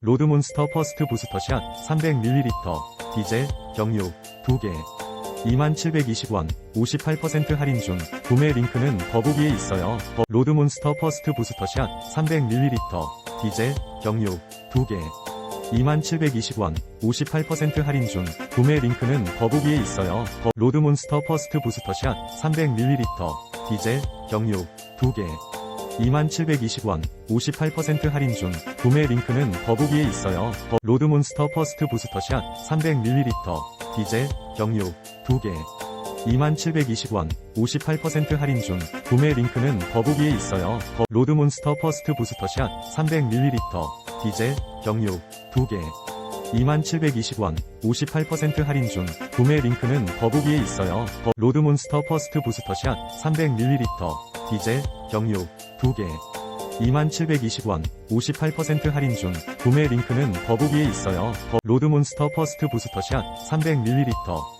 로드몬스터 퍼스트 부스터샷 300ml 디젤 경유 2개 2720원 58% 할인 중 구매 링크는 더보기에 있어요. 더- 로드몬스터 퍼스트 부스터샷 300ml 디젤 경유 2개 2720원 58% 할인 중 구매 링크는 더보기에 있어요. 더- 로드몬스터 퍼스트 부스터샷 300ml 디젤 경유 2개 2720원 58% 할인 중 구매 링크는 더보기에 있어요. 더- 로드몬스터 퍼스트 부스터샷 300ml 디젤 경유 2개 2720원 58% 할인 중 구매 링크는 더보기에 있어요. 더- 로드몬스터 퍼스트 부스터샷 300ml 디젤 경유 2개 2720원 58% 할인 중 구매 링크는 더보기에 있어요. 더- 로드몬스터 퍼스트 부스터샷 300ml 디젤 경유 2개 2720원 58% 할인 중 구매 링크는 더보기에 있어요. 더- 로드몬스터 퍼스트 부스터샷 300ml